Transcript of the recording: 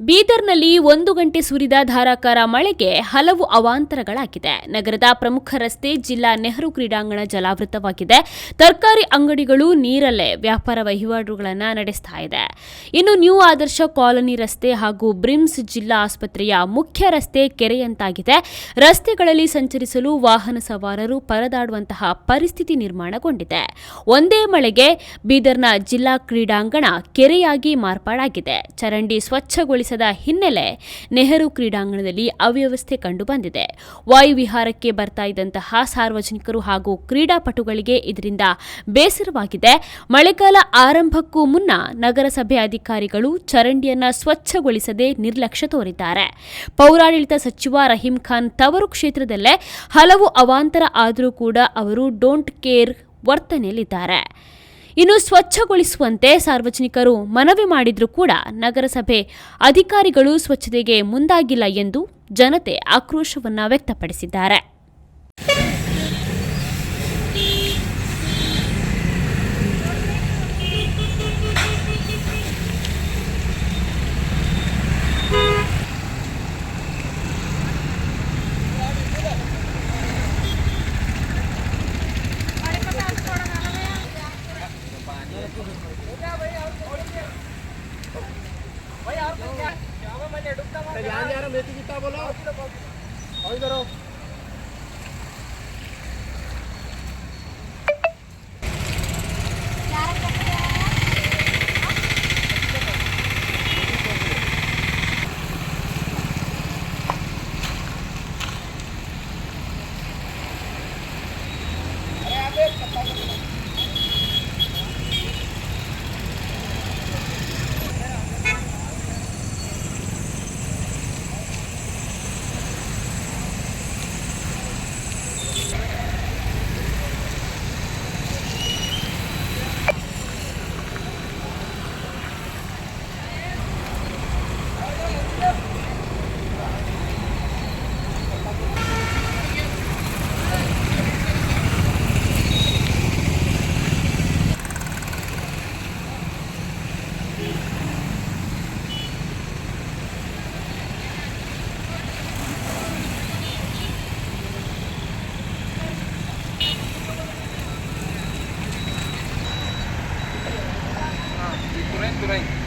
ಬೀದರ್ನಲ್ಲಿ ಒಂದು ಗಂಟೆ ಸುರಿದ ಧಾರಾಕಾರ ಮಳೆಗೆ ಹಲವು ಅವಾಂತರಗಳಾಗಿದೆ. ನಗರದ ಪ್ರಮುಖ ರಸ್ತೆ ಜಿಲ್ಲಾ ನೆಹರು ಕ್ರೀಡಾಂಗಣ ಜಲಾವೃತವಾಗಿದೆ. ತರಕಾರಿ ಅಂಗಡಿಗಳು, ನೀರಲ್ಲೇ ವ್ಯಾಪಾರ ವಹಿವಾಟುಗಳನ್ನು ನಡೆಸ್ತಾ ಇದೆ. ಇನ್ನು ನ್ಯೂ ಆದರ್ಶ ಕಾಲೋನಿ ರಸ್ತೆ ಹಾಗೂ ಬ್ರಿಮ್ಸ್ ಜಿಲ್ಲಾ ಆಸ್ಪತ್ರೆಯ ಮುಖ್ಯ ರಸ್ತೆ ಕೆರೆಯಂತಾಗಿದೆ. ರಸ್ತೆಗಳಲ್ಲಿ ಸಂಚರಿಸಲು ವಾಹನ ಸವಾರರು ಪರದಾಡುವಂತಹ ಪರಿಸ್ಥಿತಿ ನಿರ್ಮಾಣಗೊಂಡಿದೆ. ಒಂದೇ ಮಳೆಗೆ ಬೀದರ್ನ ಜಿಲ್ಲಾ ಕ್ರೀಡಾಂಗಣ ಕೆರೆಯಾಗಿ ಮಾರ್ಪಾಡಾಗಿದೆ. ಚರಂಡಿ ಸ್ವಚ್ಛಗೊಳಿಸದ ಹಿನ್ನೆಲೆ ನೆಹರು ಕ್ರೀಡಾಂಗಣದಲ್ಲಿ ಅವ್ಯವಸ್ಥೆ ಕಂಡುಬಂದಿದೆ. ವಾಯುವಿಹಾರಕ್ಕೆ ಬರ್ತಾ ಇದ್ದಂತಹ ಸಾರ್ವಜನಿಕರು ಹಾಗೂ ಕ್ರೀಡಾಪಟುಗಳಿಗೆ ಇದರಿಂದ ಬೇಸರವಾಗಿದೆ. ಮಳೆಗಾಲ ಆರಂಭಕ್ಕೂ ಮುನ್ನ ನಗರಸಭೆ ಅಧಿಕಾರಿಗಳು ಚರಂಡಿಯನ್ನು ಸ್ವಚ್ಛಗೊಳಿಸದೆ ನಿರ್ಲಕ್ಷ್ಯ ತೋರಿದ್ದಾರೆ. ಪೌರಾಡಳಿತ ಸಚಿವ ರಹೀಂ ಖಾನ್ ತವರು ಕ್ಷೇತ್ರದಲ್ಲೇ ಹಲವು ಅವಾಂತರ ಆದರೂ ಕೂಡ ಅವರು ಡೋಂಟ್ ಕೇರ್ ವರ್ತನೆಯಲ್ಲಿದ್ದಾರೆ. ಇನ್ನು ಸ್ವಚ್ಛಗೊಳಿಸುವಂತೆ ಸಾರ್ವಜನಿಕರು ಮನವಿ ಮಾಡಿದರೂ ಕೂಡ ನಗರಸಭೆ ಅಧಿಕಾರಿಗಳು ಸ್ವಚ್ಛತೆಗೆ ಮುಂದಾಗಿಲ್ಲ ಎಂದು ಜನತೆ ಆಕ್ರೋಶವನ್ನು ವ್ಯಕ್ತಪಡಿಸಿದ್ದಾರೆ. ध्यान जा रहा मेथी कितना बोलो और っない